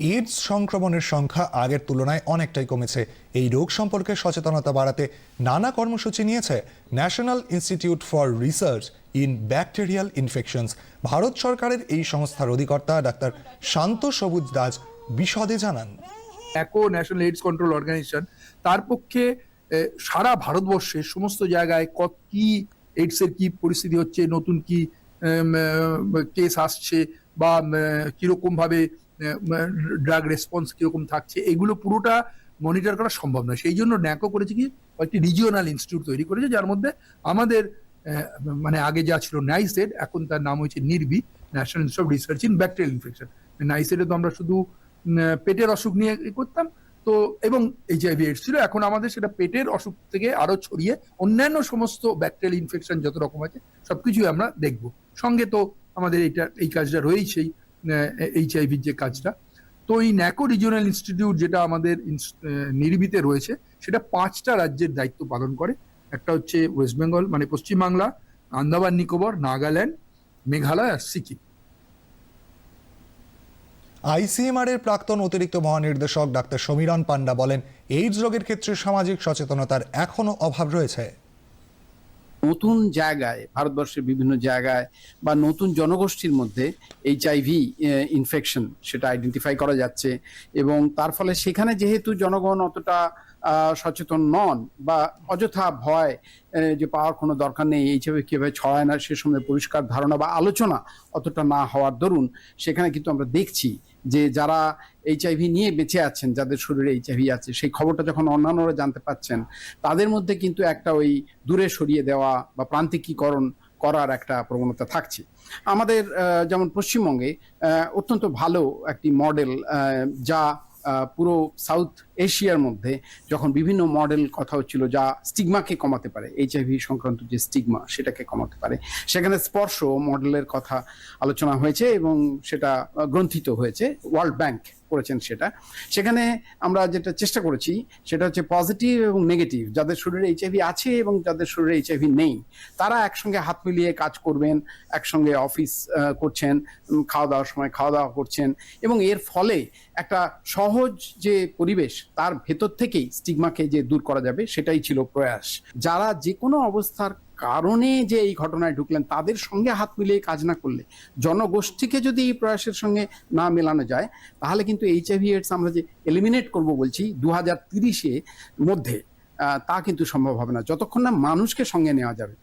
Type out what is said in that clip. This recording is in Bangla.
এইডস সংক্রমণের সংখ্যা আগের তুলনায় অনেকটাই কমেছে। এই রোগ সম্পর্কে সচেতনতা বাড়াতে নানা কর্মসূচি নিয়েছে National Institute for Research in Bacterial Infections Bharat সরকারের এই সংস্থার অধিকর্তা ডাক্তার শান্ত সবুজ দাস বিশদে জানান। একো ন্যাশনাল এইডস কন্ট্রোল অর্গানাইজেশন তার পক্ষে সারা ভারতবর্ষের সমস্ত জায়গায় কত কি এইডস এর কি পরিস্থিতি হচ্ছে, নতুন কি কেস আসছে বা কীরকম ভাবে ড্রাগ রেসপন্স কীরকম থাকছে, এগুলো পুরোটা মনিটর করা সম্ভব নয়। সেই জন্য ন্যাকো করেছে কি, কয়েকটি রিজিওনাল ইনস্টিটিউট তৈরি করেছে, যার মধ্যে আমাদের মানে আগে যা ছিল নাইসেড এখন তার নাম হয়েছে NIRBI National Institute of Research in Bacterial Infection নাইসেডে তো আমরা শুধু পেটের অসুখ নিয়ে করতাম। তো, এবং এইচআইভি এইডস ছিল, এখন আমাদের সেটা পেটের অসুখ থেকে আরও ছড়িয়ে অন্যান্য সমস্ত ব্যাকটেরিয়াল ইনফেকশন যত রকম আছে, সবকিছুই আমরা দেখব। সঙ্গে তো আমাদের এইটা, এই কাজটা রয়েছেই এইচআইভির যে কাজটা, তো এই ন্যাকো রিজিওনাল ইনস্টিটিউট যেটা আমাদের নির্বিতে রয়েছে, সেটা পাঁচটা রাজ্যের দায়িত্ব পালন করে। একটা হচ্ছে ওয়েস্ট বেঙ্গল মানে পশ্চিমবাংলা, আন্দামান, নিকোবর, নাগাল্যান্ড, মেঘালয় আর সিকিম। আইসিএমআর এর প্রাক্তন অতিরিক্ত মহানির্দেশক ডাক্তার সমীরণ পান্ডা বলেন, এইডস রোগের ক্ষেত্রে সামাজিক সচেতনতার এখনও অভাব রয়েছে। নতুন জায়গায়, ভারতবর্ষের বিভিন্ন জায়গায় বা নতুন জনগোষ্ঠীর মধ্যে এইচআইভি ইনফেকশন সেটা আইডেন্টিফাই করা যাচ্ছে এবং তার ফলে সেখানে যেহেতু জনগণ অতটা সচেতন নন বা অযথা ভয় যে পাওয়ার কোনো দরকার নেই এইচআইভি কীভাবে ছড়ায় না, সে সময় পরিষ্কার ধারণা বা আলোচনা অতটা না হওয়ার দরুন, সেখানে কিন্তু আমরা দেখছি যে যারা এইচআইভি নিয়ে বেঁচে আছেন, যাদের শরীরে এইচআইভি আছে, সেই খবরটা যখন অন্যান্যরা জানতে পাচ্ছেন, তাদের মধ্যে কিন্তু একটা ওই দূরে সরিয়ে দেওয়া বা প্রান্তিকীকরণ করার একটা প্রবণতা থাকছে। আমাদের যেমন পশ্চিমবঙ্গে অত্যন্ত ভালো একটি মডেল যা পুরো সাউথ এশিয়ার মধ্যে যখন বিভিন্ন মডেল কথা হচ্ছিল যা স্টিগমাকে কমাতে পারে এইচআইভি সংক্রান্ত যে স্টিগমা সেটাকে কমাতে পারে, সেখানে স্পর্শ মডেলের কথা আলোচনা হয়েছে এবং সেটা গ্রন্থিত হয়েছে ওয়ার্ল্ড ব্যাংক করেছেন সেটা। সেখানে আমরা যেটা চেষ্টা করেছি, সেটা হচ্ছে পজিটিভ এবং নেগেটিভ যাদের শরীরে এইচআইভি আছে এবং যাদের শরীরে এইচআইভি নেই, তারা একসঙ্গে হাত মিলিয়ে কাজ করবেন, একসঙ্গে অফিস করছেন খাওয়া দাওয়ার সময় খাওয়া দাওয়া করছেন এবং এর ফলে একটা সহজ যে পরিবেশ, তার ভেতর থেকেই স্টিগমাকে যে দূর করা যাবে, সেটাই ছিল প্রয়াস। যারা যে কোনো অবস্থার কারণে যে এই ঘটনায় ঢুকলেন, তাদের সঙ্গে হাত মিলিয়ে কাজ না করলে, জনগোষ্ঠীকে যদি এই প্রয়াসের সঙ্গে না মেলানো যায়, তাহলে কিন্তু এইচআইভি এডস আমরা যে এলিমিনেট করব বলছি দু হাজার তিরিশে মধ্যে তা কিন্তু সম্ভব হবে না। যতক্ষণ না মানুষকে সঙ্গে নেওয়া যাবে।